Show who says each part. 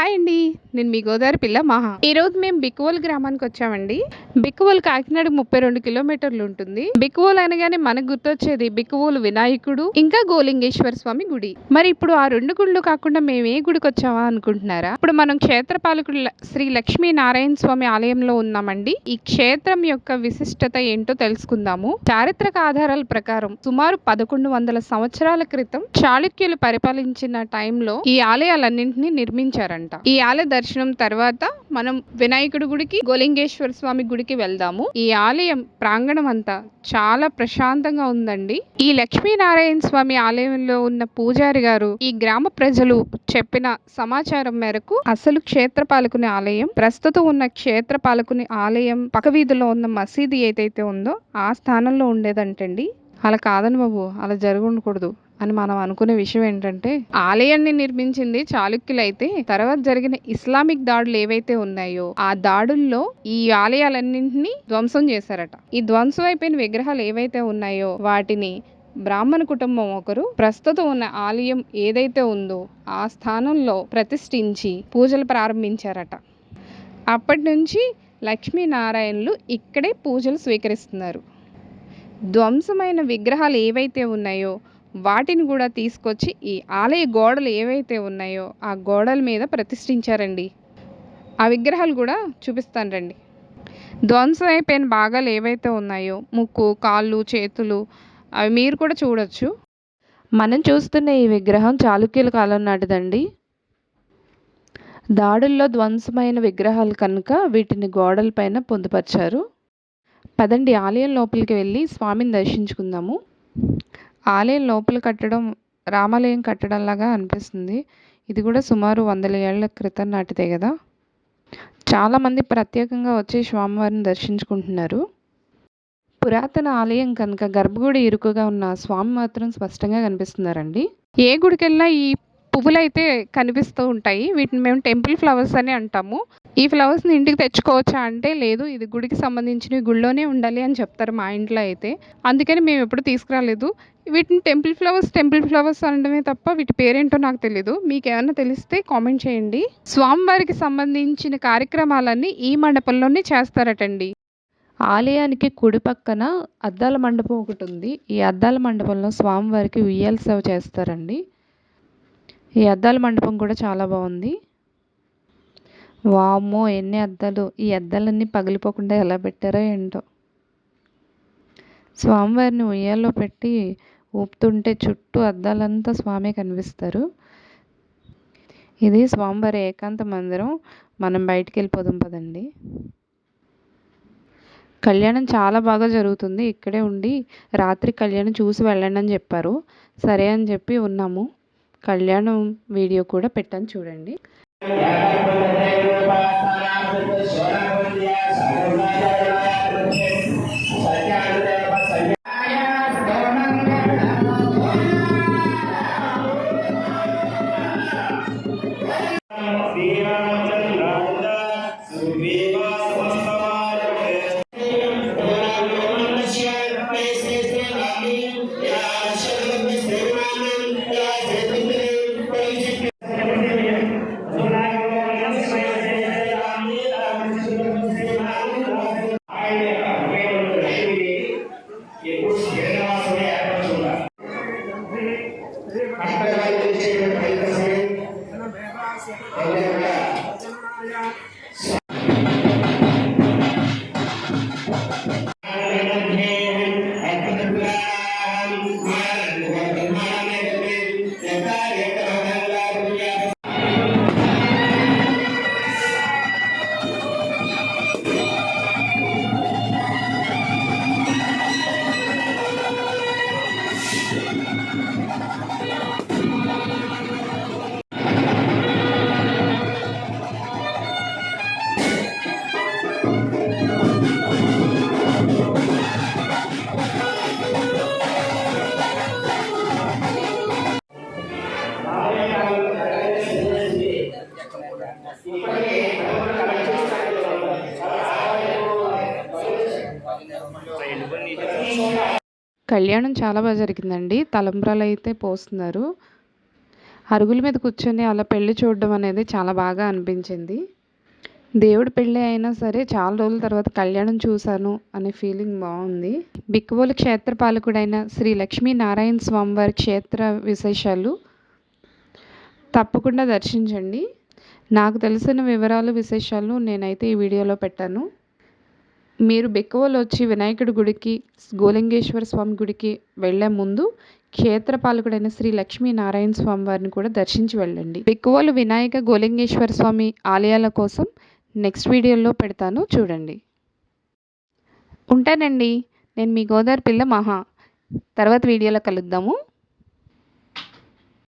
Speaker 1: Hi అండి. నేను మీ గోదావరి పిల్ల మహా. ఈ రోజు మేము బిక్కువల్ గ్రామానికి వచ్చామండి. బిక్కువల్ కాకినాడ ముప్పై రెండు కిలోమీటర్లు ఉంటుంది. బిక్కువల్ అనగానే మనకు గుర్తొచ్చేది బిక్కువోలు వినాయకుడు ఇంకా గోలింగేశ్వర స్వామి గుడి. మరి ఇప్పుడు ఆ రెండు గుళ్ళు కాకుండా మేము ఏ గుడికి వచ్చామా అనుకుంటున్నారా? ఇప్పుడు మనం క్షేత్రపాలకుడు శ్రీ లక్ష్మీ నారాయణ స్వామి ఆలయంలో ఉన్నామండి. ఈ క్షేత్రం యొక్క విశిష్టత ఏంటో తెలుసుకుందాము. చారిత్రక ఆధారాల ప్రకారం సుమారు పదకొండు వందల సంవత్సరాల క్రితం చాళుక్యులు పరిపాలించిన టైంలో ఈ ఆలయాలన్నింటినీ నిర్మించారంట. ఈ ఆలయ దర్శనం తర్వాత మనం వినాయకుడి గుడికి గోలింగేశ్వర స్వామి గుడికి వెళ్దాము. ఈ ఆలయం ప్రాంగణం అంతా చాలా ప్రశాంతంగా ఉందండి. ఈ లక్ష్మీనారాయణ స్వామి ఆలయంలో ఉన్న పూజారి గారు ఈ గ్రామ ప్రజలు చెప్పిన సమాచారం మేరకు అసలు క్షేత్రపాలకుని ఆలయం ప్రస్తుతం ఉన్న క్షేత్రపాలకుని ఆలయం పక్క వీధిలో ఉన్న మసీదు ఏదైతే ఉందో ఆ స్థానంలో ఉండేదంటండి. అలా కాదని బాబు అలా జరగకూడదు ఉండకూడదు. అని మనం అనుకునే విషయం ఏంటంటే ఆలయాన్ని నిర్మించింది చాళుక్యులైతే తర్వాత జరిగిన ఇస్లామిక్ దాడులు ఏవైతే ఉన్నాయో ఆ దాడుల్లో ఈ ఆలయాలన్నింటినీ ధ్వంసం చేశారట. ఈ ధ్వంసం అయిపోయిన విగ్రహాలు ఏవైతే ఉన్నాయో వాటిని బ్రాహ్మణ కుటుంబం ఒకరు ప్రస్తుతం ఉన్న ఆలయం ఏదైతే ఉందో ఆ స్థానంలో ప్రతిష్ఠించి పూజలు ప్రారంభించారట. అప్పటి నుంచి లక్ష్మీనారాయణలు ఇక్కడే పూజలు స్వీకరిస్తున్నారు. ధ్వంసమైన విగ్రహాలు ఏవైతే ఉన్నాయో వాటిని కూడా తీసుకొచ్చి ఈ ఆలయ గోడలు ఏవైతే ఉన్నాయో ఆ గోడల మీద ప్రతిష్ఠించారండి. ఆ విగ్రహాలు కూడా చూపిస్తాను రండి. ధ్వంసం అయిపోయిన భాగాలు ఏవైతే ఉన్నాయో ముక్కు కాళ్ళు చేతులు అవి మీరు కూడా చూడొచ్చు.
Speaker 2: మనం చూస్తున్న ఈ విగ్రహం చాళుక్యుల కాలం నాటిదండి. దాడుల్లో ధ్వంసమైన విగ్రహాలు కనుక వీటిని గోడలపైన పొందుపరిచారు. పదండి ఆలయం లోపలికి వెళ్ళి స్వామిని దర్శించుకుందాము. ఆలయం లోపల కట్టడం రామాలయం కట్టడంలాగా అనిపిస్తుంది. ఇది కూడా సుమారు వందల ఏళ్ళ క్రితం నాటిదే కదా? చాలామంది ప్రత్యేకంగా వచ్చి స్వామివారిని దర్శించుకుంటున్నారు. పురాతన ఆలయం కనుక గర్భగుడి ఇరుకుగా ఉన్న స్వామి మాత్రం స్పష్టంగా కనిపిస్తున్నారండి.
Speaker 1: ఏ గుడికెళ్ళినా ఈ పువ్వులు అయితే కనిపిస్తూ ఉంటాయి. వీటిని మేము టెంపుల్ ఫ్లవర్స్ అని అంటాము. ఈ ఫ్లవర్స్ని ఇంటికి తెచ్చుకోవచ్చా అంటే లేదు. ఇది గుడికి సంబంధించినవి గుళ్ళోనే ఉండాలి అని చెప్తారు మా ఇంట్లో అయితే. అందుకని మేము ఎప్పుడు తీసుకురాలేదు. వీటిని టెంపుల్ ఫ్లవర్స్ టెంపుల్ ఫ్లవర్స్ అనడమే తప్ప వీటి పేరేంటో నాకు తెలీదు. మీకు ఏమైనా తెలిస్తే కామెంట్ చేయండి. స్వామివారికి సంబంధించిన కార్యక్రమాలన్నీ ఈ మండపంలోనే చేస్తారటండి.
Speaker 2: ఆలయానికి కుడి పక్కన అద్దాల మండపం ఒకటి ఉంది. ఈ అద్దాల మండపంలో స్వామివారికి ఉయ్యాల సేవ చేస్తారండి. ఈ అద్దాల మండపం కూడా చాలా బాగుంది. వామ్మో ఎన్ని అద్దాలు. ఈ అద్దాలన్నీ పగిలిపోకుండా ఎలా పెట్టారో ఏంటో. స్వామివారిని ఉయ్యాల్లో పెట్టి ఊపుతుంటే చుట్టూ అద్దాలంతా స్వామి కనిపిస్తారు. ఇది స్వామివారి ఏకాంత మందిరం. మనం బయటికి వెళ్ళిపోదాం పదండి. కళ్యాణం చాలా బాగా జరుగుతుంది. ఇక్కడే ఉండి రాత్రి కళ్యాణం చూసి వెళ్ళండి అని చెప్పారు. సరే అని చెప్పి ఉన్నాము. కళ్యాణం వీడియో కూడా పెట్టాను చూడండి. Thank you. కళ్యాణం చాలా బాగా జరిగిందండి. తలంబ్రాలు అయితే పోస్తున్నారు.
Speaker 1: అరుగుల మీద కూర్చొని అలా పెళ్ళి చూడడం అనేది చాలా బాగా అనిపించింది. దేవుడి పెళ్ళి అయినా సరే చాలా రోజుల తర్వాత కళ్యాణం చూశాను అనే ఫీలింగ్ బాగుంది. బిక్కువోలు క్షేత్ర పాలకుడైన శ్రీ లక్ష్మీ నారాయణ స్వామివారి క్షేత్ర విశేషాలు తప్పకుండా దర్శించండి. నాకు తెలిసిన వివరాలు విశేషాలు నేనైతే ఈ వీడియోలో పెట్టాను. మీరు బిక్కవోలు వచ్చి వినాయకుడి గుడికి గోలింగేశ్వర స్వామి గుడికి వెళ్ళే ముందు క్షేత్రపాలకుడైన శ్రీ లక్ష్మీ నారాయణ స్వామి వారిని కూడా దర్శించి వెళ్ళండి. బిక్కువోలు వినాయక గోలింగేశ్వర స్వామి ఆలయాల కోసం నెక్స్ట్ వీడియోలో పెడతాను చూడండి. ఉంటానండి. నేను మీ గోదావరి పిల్ల మహా. తర్వాత వీడియోలో కలుద్దాము.